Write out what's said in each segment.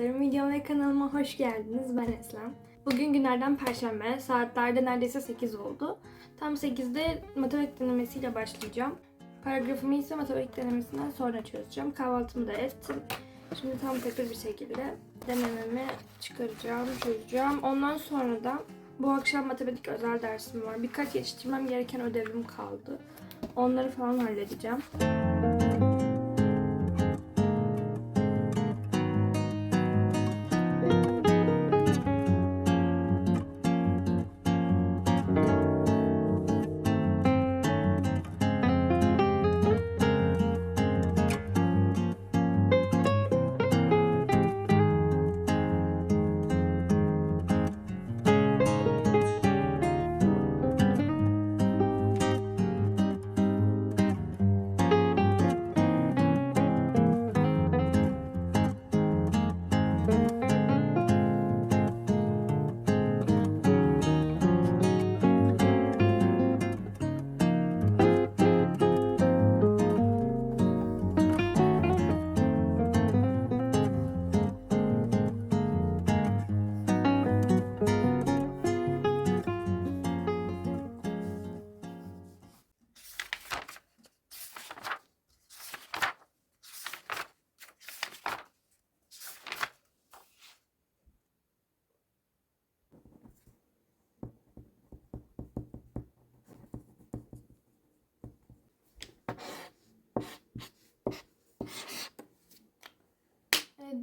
dostlarım. Videoma ve kanalıma hoş geldiniz. Ben Eslem. Bugün günlerden perşembe. Saatlerde neredeyse 8 oldu. Tam 8'de matematik denemesiyle başlayacağım. Paragrafımı ise matematik denemesinden sonra çözeceğim. Kahvaltımı da ettim. Şimdi tam tekrar bir şekilde denememi çıkaracağım, çözeceğim. Ondan sonra da bu akşam matematik özel dersim var. Birkaç yetiştirmem gereken ödevim kaldı. Onları falan halledeceğim.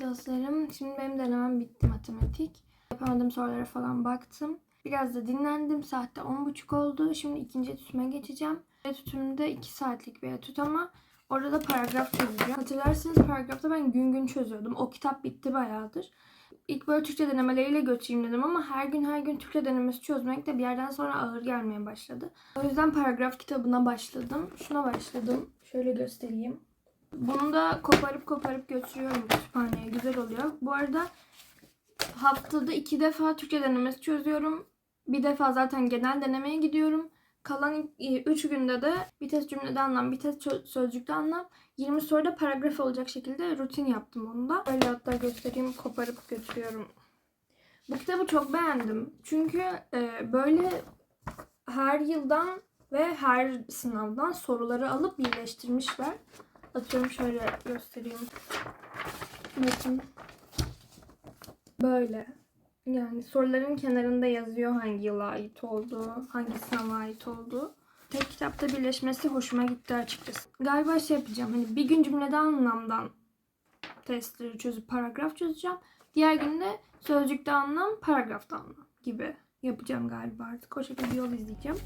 Dostlarım, şimdi benim denemem bitti matematik. Yapamadığım sorulara falan baktım. Biraz da dinlendim. Saatte 10.30 oldu. Şimdi ikinci etütüme geçeceğim. Etütümde 2 saatlik bir etüt ama orada da paragraf çözeceğim. Hatırlarsınız paragrafta ben gün gün çözüyordum. O kitap bitti bayağıdır. İlk böyle Türkçe denemeleriyle götüreyim dedim ama her gün her gün Türkçe denemesi çözmek de bir yerden sonra ağır gelmeye başladı. O yüzden paragraf kitabına başladım. Şuna başladım. Şöyle göstereyim. Bunu da koparıp koparıp götürüyorum kütüphaneye. Güzel oluyor. Bu arada haftada iki defa Türkçe denemesi çözüyorum. Bir defa zaten genel denemeye gidiyorum. Kalan 3 günde de bir test cümlede anlam, bir test sözcükte anlam. 20 soruda paragraf olacak şekilde rutin yaptım onu da. Öyle hatta göstereyim koparıp götürüyorum. Bu kitabı çok beğendim. Çünkü e, böyle her yıldan ve her sınavdan soruları alıp birleştirmişler. Atıyorum şöyle göstereyim. Bakın. Böyle. Yani soruların kenarında yazıyor hangi yıla ait olduğu, hangi sınava ait olduğu. Tek kitapta birleşmesi hoşuma gitti açıkçası. Galiba şey yapacağım. Hani bir gün cümlede anlamdan testleri çözüp paragraf çözeceğim. Diğer günde sözcükte anlam, paragrafta anlam gibi yapacağım galiba artık. O şekilde bir yol izleyeceğim.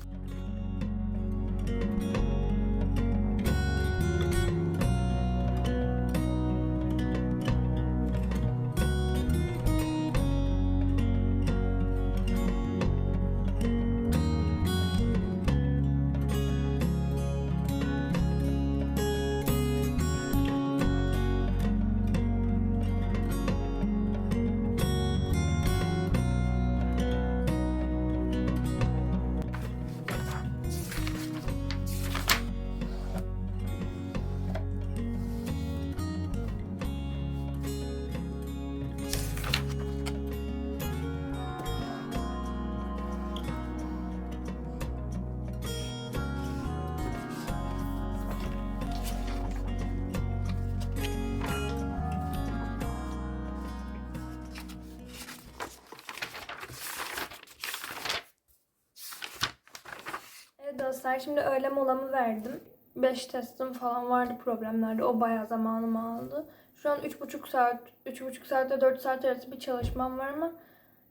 Dostlar şimdi öğle molamı verdim. 5 testim falan vardı problemlerde. O bayağı zamanımı aldı. Şu an 3,5 saat, 3,5 saatte 4 saat arası bir çalışmam var ama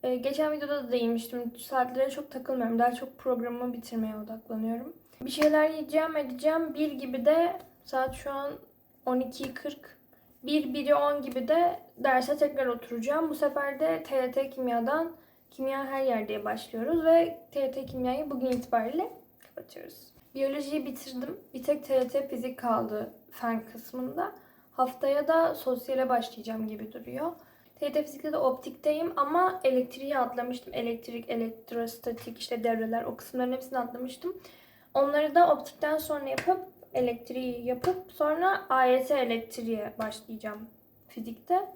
e, geçen videoda da değinmiştim. Saatlere çok takılmıyorum. Daha çok programımı bitirmeye odaklanıyorum. Bir şeyler yiyeceğim, edeceğim. 1 gibi de saat şu an 12.40. 1, 1'i 10 gibi de derse tekrar oturacağım. Bu sefer de TYT Kimya'dan Kimya Her Yer diye başlıyoruz ve TYT Kimya'yı bugün itibariyle kapatıyoruz. Biyolojiyi bitirdim. Bir tek TYT fizik kaldı fen kısmında. Haftaya da sosyale başlayacağım gibi duruyor. TYT fizikte de optikteyim ama elektriği atlamıştım. Elektrik, elektrostatik, işte devreler o kısımların hepsini atlamıştım. Onları da optikten sonra yapıp elektriği yapıp sonra AYT elektriğe başlayacağım fizikte.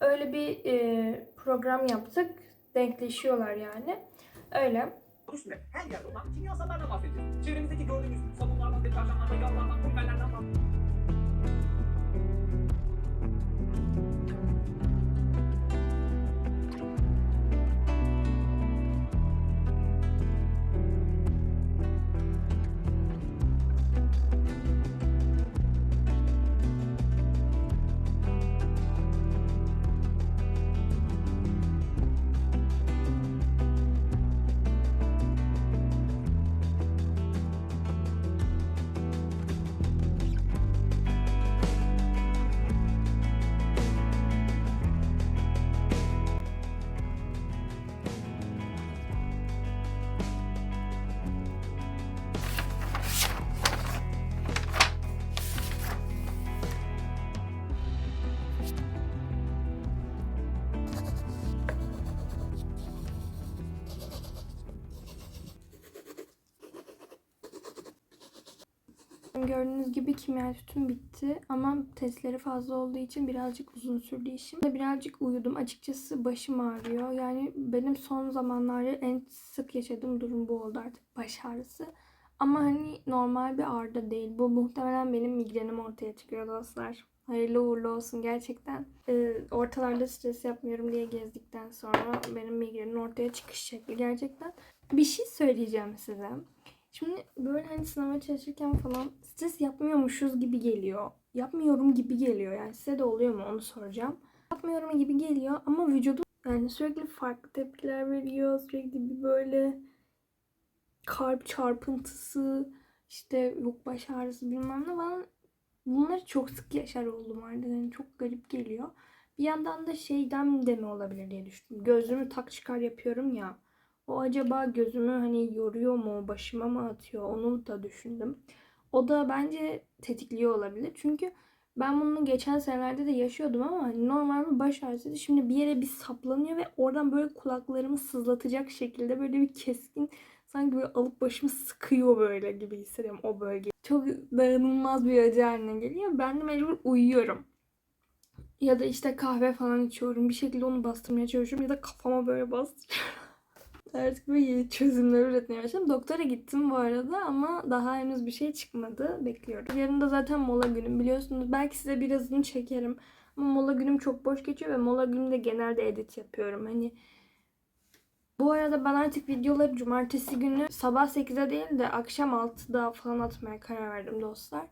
Öyle bir e, program yaptık. Denkleşiyorlar yani. Öyle. Üstünde her yerde olan kimyasallardan bahsediyoruz. Çevremizdeki gördüğümüz sabunlardan, deterjanlardan, yağlardan, polimerlerden bahsediyoruz. Gördüğünüz gibi kimya tütün bitti ama testleri fazla olduğu için birazcık uzun sürdü işim. Birazcık uyudum. Açıkçası başım ağrıyor. Yani benim son zamanlarda en sık yaşadığım durum bu oldu artık baş ağrısı. Ama hani normal bir ağrı da değil. Bu muhtemelen benim migrenim ortaya çıkıyor dostlar. Hayırlı uğurlu olsun gerçekten. Ee, ortalarda stres yapmıyorum diye gezdikten sonra benim migrenin ortaya çıkış şekli gerçekten. Bir şey söyleyeceğim size. Şimdi böyle hani sınava çalışırken falan stres yapmıyormuşuz gibi geliyor. Yapmıyorum gibi geliyor. Yani size de oluyor mu onu soracağım. Yapmıyorum gibi geliyor ama vücudum yani sürekli farklı tepkiler veriyor. Sürekli bir böyle kalp çarpıntısı, işte yok baş ağrısı bilmem ne falan. Bunları çok sık yaşar oldum artık. Yani çok garip geliyor. Bir yandan da şeyden de mi olabilir diye düşündüm. Gözümü tak çıkar yapıyorum ya. O acaba gözümü hani yoruyor mu, başıma mı atıyor onu da düşündüm. O da bence tetikliyor olabilir. Çünkü ben bunu geçen senelerde de yaşıyordum ama hani normal bir baş ağrısıydı. Şimdi bir yere bir saplanıyor ve oradan böyle kulaklarımı sızlatacak şekilde böyle bir keskin sanki böyle alıp başımı sıkıyor böyle gibi hissediyorum o bölge. Çok dayanılmaz bir acı haline geliyor. Ben de mecbur uyuyorum. Ya da işte kahve falan içiyorum. Bir şekilde onu bastırmaya çalışıyorum. Ya da kafama böyle bastırıyorum. Artık böyle çözümler üretmeye başladım. Doktora gittim bu arada ama daha henüz bir şey çıkmadı. Bekliyorum. Yarın da zaten mola günüm biliyorsunuz. Belki size birazını çekerim. Ama mola günüm çok boş geçiyor ve mola günümde genelde edit yapıyorum. Hani bu arada ben artık videoları cumartesi günü sabah 8'de değil de akşam 6'da falan atmaya karar verdim dostlar.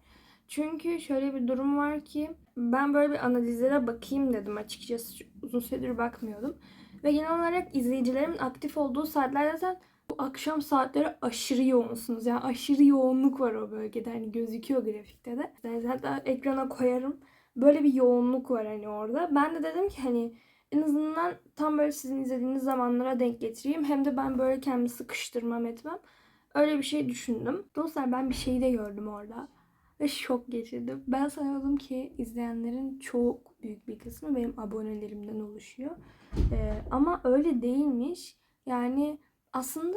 Çünkü şöyle bir durum var ki ben böyle bir analizlere bakayım dedim açıkçası. Uzun süredir bakmıyordum. Ve genel olarak izleyicilerimin aktif olduğu saatlerde zaten bu akşam saatleri aşırı yoğunsunuz. Yani aşırı yoğunluk var o bölgede. Hani gözüküyor grafikte de. Yani zaten ekrana koyarım. Böyle bir yoğunluk var hani orada. Ben de dedim ki hani en azından tam böyle sizin izlediğiniz zamanlara denk getireyim. Hem de ben böyle kendimi sıkıştırmam etmem. Öyle bir şey düşündüm. Dostlar ben bir şey de gördüm orada. Ve şok geçirdim. Ben sanıyordum ki izleyenlerin çok büyük bir kısmı benim abonelerimden oluşuyor. Ee, ama öyle değilmiş. Yani aslında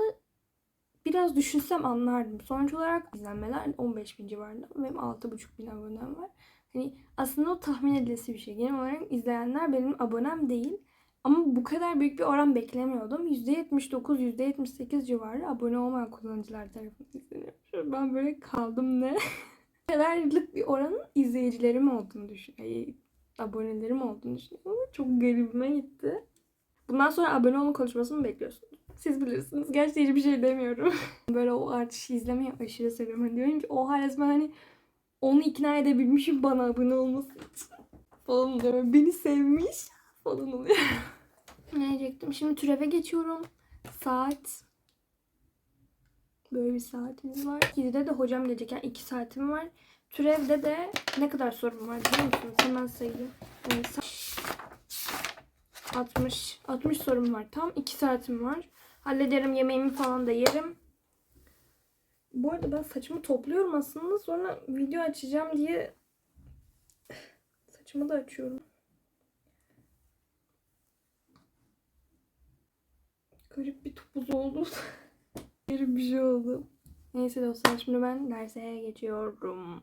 biraz düşünsem anlardım. Sonuç olarak izlenmeler 15 bin civarında. Benim 6,5 bin abonem var. Hani aslında o tahmin edilesi bir şey. Genel olarak izleyenler benim abonem değil. Ama bu kadar büyük bir oran beklemiyordum. %79, %78 civarı abone olmayan kullanıcılar tarafından izleniyor. Ben böyle kaldım ne? Kadarlık bir oranın izleyicilerim olduğunu düşünüyorum. Abonelerim olduğunu düşünüyorum. Çok garibime gitti. Bundan sonra abone olma konuşmasını mı bekliyorsunuz? Siz bilirsiniz. Gerçi hiçbir şey demiyorum. Böyle o artışı izlemeyi aşırı seviyorum. Hani diyorum ki oha resmen hani onu ikna edebilmişim bana abone olması için. Falan oluyor. Beni sevmiş falan oluyor. ne diyecektim? Şimdi türeve geçiyorum. Saat Böyle bir saatimiz var. 7'de de hocam gelecek. Yani 2 saatim var. Türevde de ne kadar sorum var biliyor musunuz? Hemen sayayım. Yani 60 60 sorum var. Tam 2 saatim var. Hallederim yemeğimi falan da yerim. Bu arada ben saçımı topluyorum aslında. Sonra video açacağım diye saçımı da açıyorum. Garip bir topuz oldu. Bir şey oldu. Neyse dostlar şimdi ben derse geçiyorum.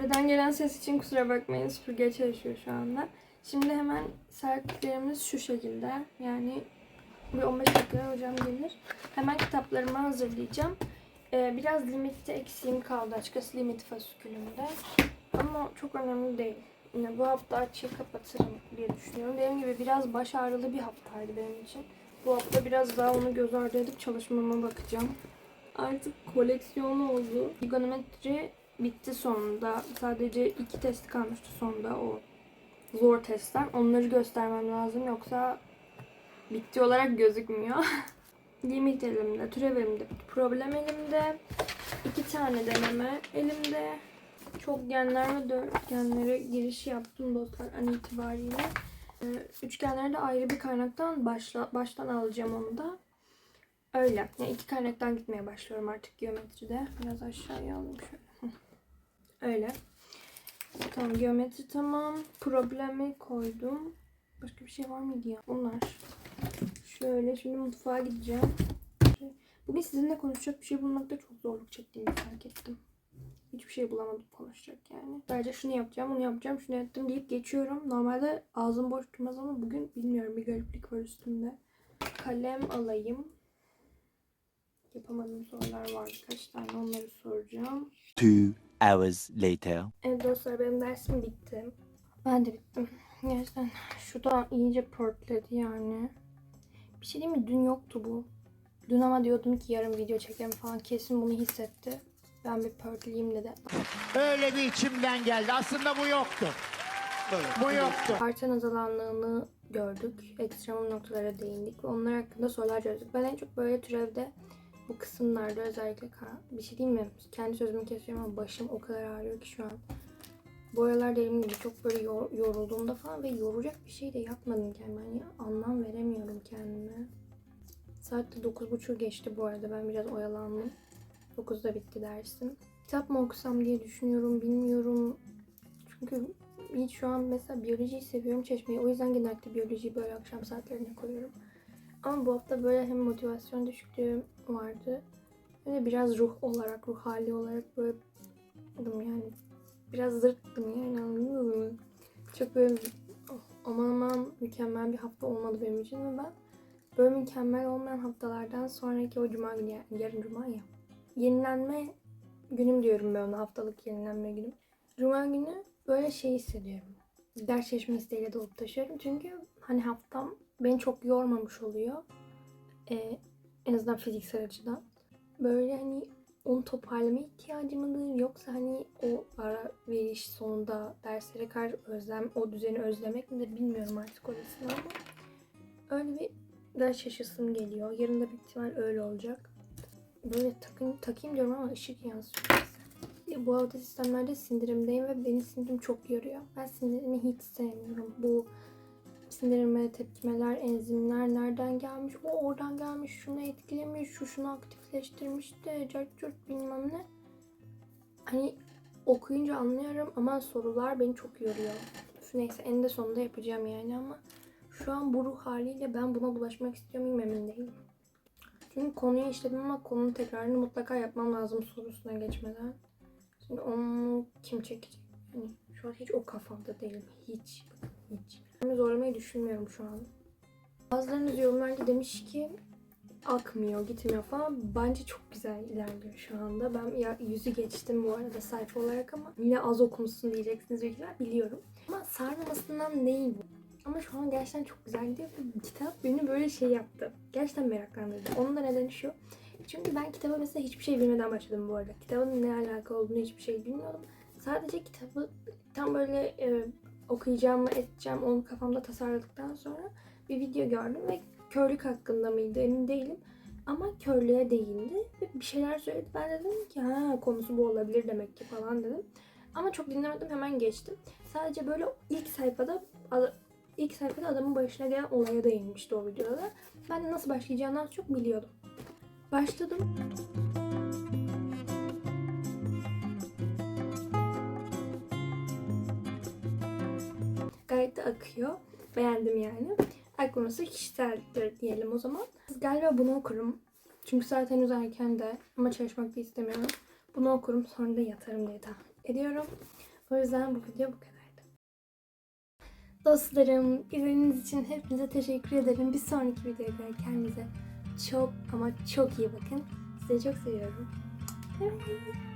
Dışarıdan gelen ses için kusura bakmayın. Süpürge çalışıyor şu anda. Şimdi hemen serpiklerimiz şu şekilde. Yani bir 15 dakika hocam gelir. Hemen kitaplarımı hazırlayacağım. Ee, biraz limitte eksiğim kaldı açıkçası limit fasikülümde. Ama çok önemli değil. Yine bu hafta açığı kapatırım diye düşünüyorum. Dediğim gibi biraz baş ağrılı bir haftaydı benim için. Bu hafta biraz daha onu göz ardı edip çalışmama bakacağım. Artık koleksiyon oldu. Trigonometri bitti sonunda. Sadece iki test kalmıştı sonunda o zor testler. Onları göstermem lazım yoksa bitti olarak gözükmüyor. Limit elimde, türev elimde, problem elimde. iki tane deneme elimde. Çok genler ve dörtgenlere giriş yaptım dostlar an itibariyle. Ee, üçgenlere de ayrı bir kaynaktan başla, baştan alacağım onu da. Öyle. Yani iki kaynaktan gitmeye başlıyorum artık geometride. Biraz aşağıya alayım şöyle. Öyle. Tamam geometri tamam. Problemi koydum. Başka bir şey var mıydı ya? Bunlar. Şöyle şimdi mutfağa gideceğim. Bugün sizinle konuşacak bir şey bulmakta çok zorluk çektiğimi fark ettim. Hiçbir şey bulamadım konuşacak yani. Sadece şunu yapacağım, bunu yapacağım, şunu yaptım deyip geçiyorum. Normalde ağzım boş durmaz ama bugün bilmiyorum bir gariplik var üstümde. Kalem alayım. Yapamadığım sorular var birkaç tane onları soracağım. Hours later. Evet dostlar benim dersim bitti. Ben de bittim. Gerçekten şu da iyice pörtledi yani. Bir şey değil mi? Dün yoktu bu. Dün ama diyordum ki yarın video çekerim falan. Kesin bunu hissetti. Ben bir pörtleyeyim dedi. Öyle bir içimden geldi. Aslında bu yoktu. Bu yoktu. Artan azalanlığını gördük. Ekstremum noktalara değindik. ve Onlar hakkında sorular çözdük. Ben en çok böyle türevde bu kısımlarda özellikle bir şey diyeyim mi? Kendi sözümü kesiyorum ama başım o kadar ağrıyor ki şu an. Bu aralar dediğim gibi çok böyle yor- yorulduğumda falan ve yoracak bir şey de yapmadım kendime. Hani anlam veremiyorum kendime. Saat de 9.30 geçti bu arada. Ben biraz oyalandım. 9'da bitti dersim. Kitap mı okusam diye düşünüyorum. Bilmiyorum. Çünkü hiç şu an mesela biyolojiyi seviyorum çeşmeyi. O yüzden genellikle biyolojiyi böyle akşam saatlerine koyuyorum. Ama bu hafta böyle hem motivasyon düşüklüğüm vardı. Hem de biraz ruh olarak, ruh hali olarak böyle yani biraz zırttım yani anladınız mı? Çok böyle oh, aman aman mükemmel bir hafta olmadı benim için ve ben böyle mükemmel olmayan haftalardan sonraki o cuma günü yani yarın cuma ya. Yenilenme günüm diyorum ben ona haftalık yenilenme günüm. Cuma günü böyle şey hissediyorum. Ders çalışma isteğiyle dolup taşıyorum. Çünkü hani haftam beni çok yormamış oluyor. Ee, en azından fiziksel açıdan. Böyle hani onu toparlama ihtiyacı mıdır yoksa hani o ara veriş sonunda derslere karşı özlem, o düzeni özlemek midir bilmiyorum artık orasını ama öyle bir ders çalışasım geliyor. Yarın da büyük ihtimal öyle olacak. Böyle takın, takayım diyorum ama ışık yansıyor. Bu hafta sistemlerde sindirimdeyim ve beni sindirim çok yoruyor. Ben sindirimi hiç sevmiyorum. Bu sindirime tepkimeler, enzimler nereden gelmiş, o oradan gelmiş, şunu etkilemiş, şu şunu aktifleştirmiş de, curt bilmem ne. Hani okuyunca anlıyorum ama sorular beni çok yoruyor. Neyse en de sonunda yapacağım yani ama şu an bu ruh haliyle ben buna bulaşmak istiyor muyum emin değilim. Çünkü konuyu işledim ama konunun tekrarını mutlaka yapmam lazım sorusuna geçmeden. Şimdi onu kim çekecek? Yani şu an hiç o kafamda değilim. Hiç. Hiç. Kendimi zorlamayı düşünmüyorum şu an. Bazılarınız yorumlarda demiş ki akmıyor, gitmiyor falan. Bence çok güzel ilerliyor şu anda. Ben ya, yüzü geçtim bu arada sayfa olarak ama yine az okumuşsun diyeceksiniz büyük ihtimal. Biliyorum. Ama sarmamasından değil bu. Ama şu an gerçekten çok güzel gidiyor. Kitap beni böyle şey yaptı. Gerçekten meraklandırdı. Onun da nedeni şu. Çünkü ben kitaba mesela hiçbir şey bilmeden başladım bu arada. Kitabın ne alaka olduğunu hiçbir şey bilmiyordum. Sadece kitabı tam böyle e, okuyacağım mı edeceğim onu kafamda tasarladıktan sonra bir video gördüm ve körlük hakkında mıydı emin değilim. Ama körlüğe değindi ve bir şeyler söyledi. Ben de dedim ki ha konusu bu olabilir demek ki falan dedim. Ama çok dinlemedim hemen geçtim. Sadece böyle ilk sayfada ilk sayfada adamın başına gelen olaya değinmişti o videoda. Ben de nasıl başlayacağını az çok biliyordum. Başladım. Gayet de akıyor. Beğendim yani. Aklımızda kişiseldir diyelim o zaman. Galiba bunu okurum. Çünkü saat henüz de ama çalışmak da istemiyorum. Bunu okurum sonra da yatarım diye tahmin ediyorum. O yüzden bu video bu kadardı. Dostlarım, izlediğiniz için hepinize teşekkür ederim. Bir sonraki videoda kendinize çok ama çok iyi bakın. Sizi çok seviyorum. Bye.